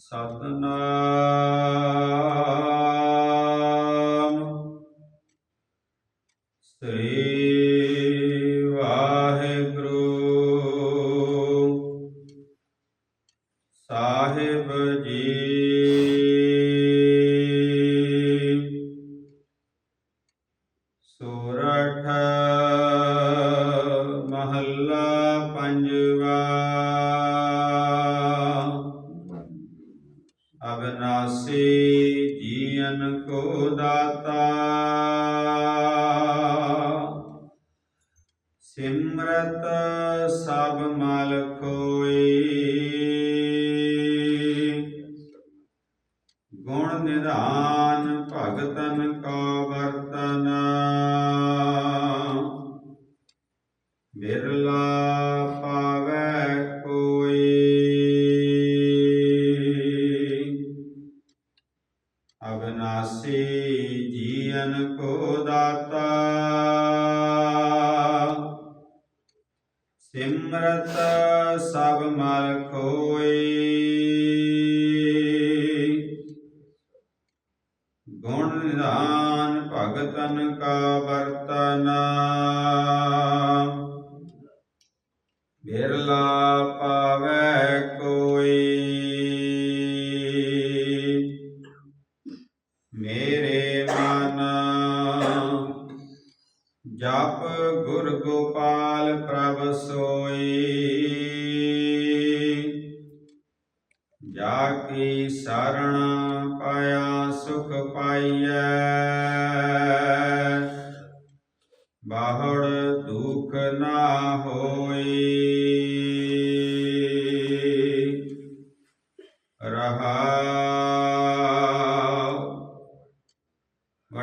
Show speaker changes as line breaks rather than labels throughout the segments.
ਸਤਨਾਮ। ਸ੍ਰੀ ਅਬਨਾਸੀ ਜੀਵਨ ਕੋ ਦਾਤਾ। ਸਿਮਰਤ ਸਭ ਮਲ ਕੋਈ ਗੁਣ ਨਿਧਾਨ ਭਗਤਨ ਕੋ ਵਰਤਨ ਅਬਨਾਸੀ ਜੀਵਨ ਕੋ ਦਾਤਾ। ਸਿਮਰਤ ਸਭ ਮਲ ਖੋਈ। ਗੁਣ ਨਿਧਾਨ ਭਗਤਨ ਕਾ ਵਰਤਨ। ਬਿਰਲਾ ਮੇਰੇ ਮਨ। ਜਪ ਗੁਰ ਗੋਪਾਲ ਪ੍ਰਭ ਸੋਈ। ਜਾ ਕੀ ਸਰਣ ਪਾਇਆ ਸੁਖ ਪਾਈਐ। ਬਾਹੜ ਦੁਖ ਨਾ ਹੋਈ। ਰਹਾਉ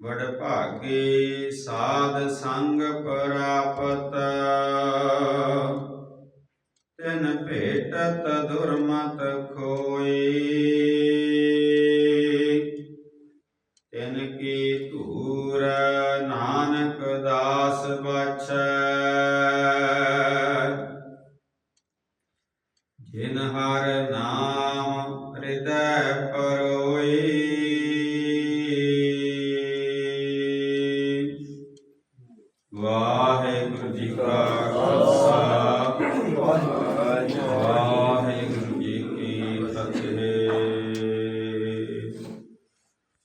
ਵਡ ਭਾਗੇ ਸਾਧ ਸੰਗ ਪ੍ਰਾਪਤ। ਤਿਨ ਭੇਟਤ ਦੁਰਮਤ ਖੋਈ ਤਿਨ ਕੀ ਧੂਰ ਨਾਨਕ ਦਾਸ ਬਛੈ ਜਿਨ ਹਰ स्तोत्र